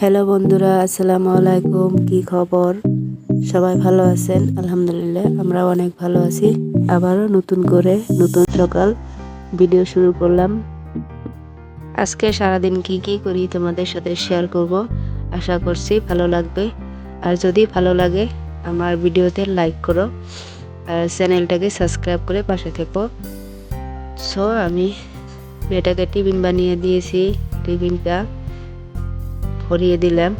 Hello বন্ধুরা, আসসালামু আলাইকুম। কি খবর? সবাই ভালো আছেন? আলহামদুলিল্লাহ আমরা অনেক ভালো আছি। আবারও নতুন করে নতুন সকাল ভিডিও শুরু করলাম। আজকে সারাদিন কি কি করি তোমাদের সাথে শেয়ার করব, আশা করছি ভালো লাগবে। আর যদি ভালো লাগে, আমার ভিডিওতে লাইক করো। আর চ্যানেলটাকে সাবস্ক্রাইব করে পাশে থেকো। সো আমি মেয়েটাকে টিফিন বানিয়ে দিয়েছি, টিফিনটা। ভরিয়ে দিলাম।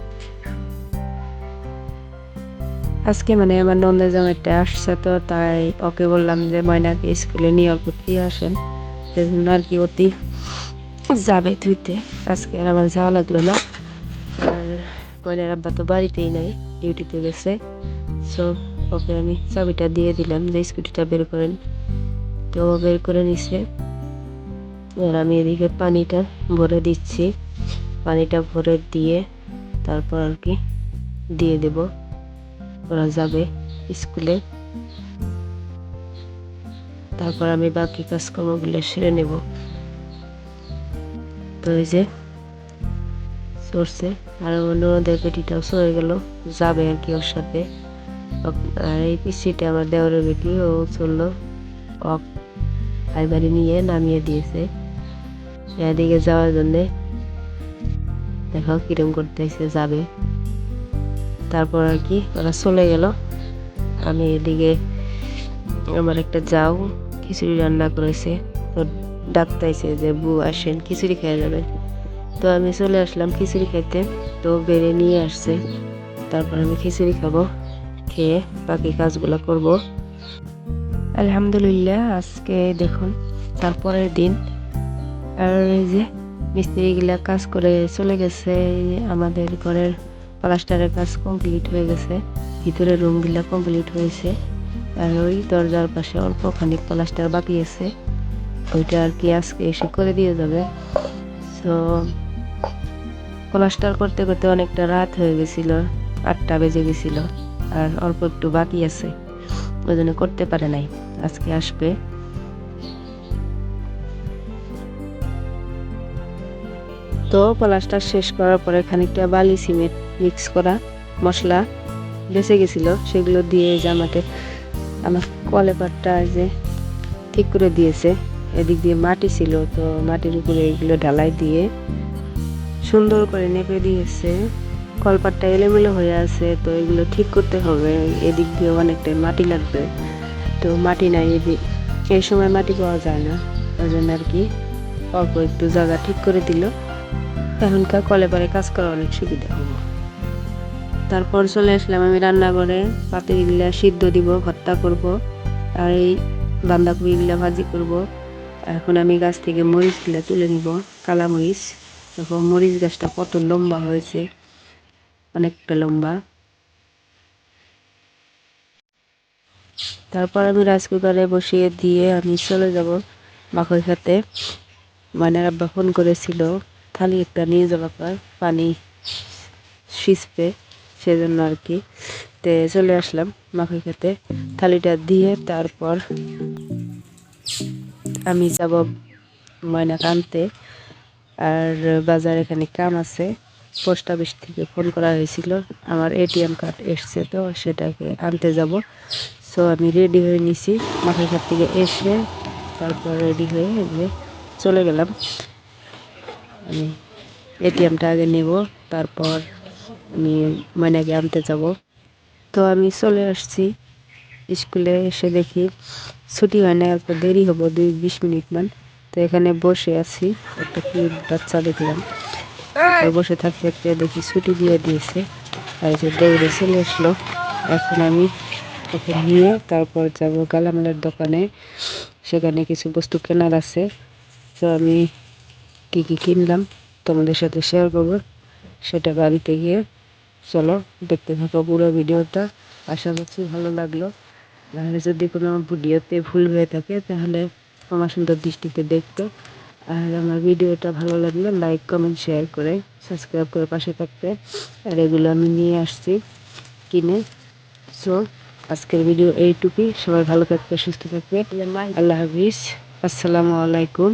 আজকে মানে আমার নন্দের জামাইটা আসছে তো তাই ওকে বললাম যে, ময়নাকে স্কুলে নিয়ে অল্প দিয়ে আসেন। সেজন্য আর কি অতি যাবে ধুইতে। আজকে আর আমার যাওয়া লাগল না। আর ময়নার আব্বা তো বাড়িতেই নাই, ডিউটিতে গেছে। সো ওকে আমি চাবিটা দিয়ে দিলাম যে, স্কুটিটা বের করেন। তো বের করে নিছে। আর আমি এদিকে পানিটা ভরে দিচ্ছি। পানিটা ভরে দিয়ে তারপর আর কি দিয়ে দেব। ওরা যাবে স্কুলে। তারপর আমি বাকি কাজকর্মগুলো সেরে নেব। তো এই যে সরছে আর অন্যদের বেটিটাও সরে গেল। যাবে আর কি ওর সাথে। আর এই পিসিটা আমার দেওয়ারের বেটি, ও চলল ভাই বাড়ি নিয়ে নামিয়ে দিয়েছে। এদিকে যাওয়ার জন্যে দেখো কিরম করতেছে, যাবে। তারপর আর কি, ওরা চলে গেল। আমি এদিকে আমার একটা যাও খিচুড়ি রান্না করেছে। তো ডাকতাইছে যে বউ আসেন, খিচুড়ি খেয়ে যাবে তো আমি চলে আসলাম খিচুড়ি খাইতে। তো বেড়ে নিয়ে আসছে। তারপর আমি খিচুড়ি খাব, খেয়ে বাকি কাজগুলো করব। আলহামদুলিল্লাহ, আজকে দেখুন, তারপরের দিন। আর যে মিস্ত্রিগুলা কাজ করে চলে গেছে, আমাদের ঘরের প্লাস্টারের কাজ কমপ্লিট হয়ে গেছে ভিতরের রুমগুলা কমপ্লিট হয়েছে, আর ওই দরজার পাশে অল্প খানিক প্লাস্টার বাকি আছে, ওইটা আর কি আজকে এসে করে দিয়ে যাবে। তো প্লাস্টার করতে করতে অনেকটা রাত হয়ে গেছিল, আটটা বেজে গেছিল, আর অল্প একটু বাকি আছে, ওই জন্য করতে পারে নাই, আজকে আসবে। তো প্লাস্টার শেষ করার পরে খানিকটা বালি সিমেন্ট মিক্স করা মশলা বেঁচে গেছিল সেগুলো দিয়ে যে আমাকে আমার কলেপারটা যে ঠিক করে দিয়েছে এদিক দিয়ে মাটি ছিল তো মাটির উপরে এগুলো ঢালাই দিয়ে সুন্দর করে নেপে দিয়েছে কলপাটটা এলোমেলো হয়ে আছে তো এগুলো ঠিক করতে হবে এদিক দিয়ে অনেকটাই মাটি লাগবে তো মাটি নাই এদিক এই সময় মাটি পাওয়া যায় না ওই জন্য আর কি অল্প একটু জায়গা ঠিক করে দিল এখনকার কলে পরে কাজ করা অনেক সুবিধা। হব তারপর চলে আসলাম আমি রান্নাঘরে পাতিগুলা সিদ্ধ দিব, ভর্তা করব, আর এই বাঁধাকপিগুলা ভাজি করব। এখন আমি গাছ থেকে মরিচগুলা তুলে নিব, কালা মরিচ। দেখো, মরিচ গাছটা কত লম্বা হয়েছে, অনেকটা লম্বা। তারপর আমি রাইস কুকারে বসিয়ে দিয়ে আমি চলে যাব মাখই খাতে মানে আব্বা ফোন করেছিল থালি একটা নিয়ে যাওয়া পানি সিসপে সেজন্য আর কি। তে চলে আসলাম মাখি খেতে। থালিটা দিয়ে তারপর আমি যাব ময়না কানতে। আর বাজার এখানে কাম আছে। পোস্ট অফিস থেকে ফোন করা হয়েছিল। আমার এটিএম কার্ড এসছে তো সেটাকে আনতে যাব। সো আমি রেডি হয়ে নিছি। মাথার ঘাট থেকে এসে তারপর রেডি হয়ে চলে গেলাম। আমি এটিএমটা আগে নেব, তারপর আমি ময়নাকে আনতে যাব। তো আমি চলে আসছি স্কুলে এসে দেখি ছুটি হয় না অল্প দেরি হব, দুই বিশ মিনিট মান। তো এখানে বসে আছি, একটা কিউট বাচ্চা দেখলাম। বসে থাকতে থাকতে দেখি ছুটি দিয়ে দিয়েছে। আর যে দৌড়ে চলে আসলো। এখন আমি ওকে নিয়ে তারপর যাব গালামালের দোকানে। সেখানে কিছু বস্তু কেনার আছে। তো আমি কী কী কিনলাম তোমাদের সাথে শেয়ার করব। সেটা বাড়িতে গিয়ে চলো দেখতে থাকো পুরো ভিডিওটা। আশা করছি ভালো লাগল। তাহলে যদি কোনো ভিডিওতে ভুল হয়ে থাকে তাহলে আমার সুন্দর দৃষ্টিতে দেখতো। আর আমার ভিডিওটা ভালো লাগলে লাইক কমেন্ট শেয়ার করে সাবস্ক্রাইব করে পাশে থাকতে। আর এগুলো আমি নিয়ে আসছি কিনে। সো আজকের ভিডিও এইটুকুই। সবাই ভালো থাকবে সুস্থ থাকবে। আল্লাহ হাফিজ। আসসালামু আলাইকুম।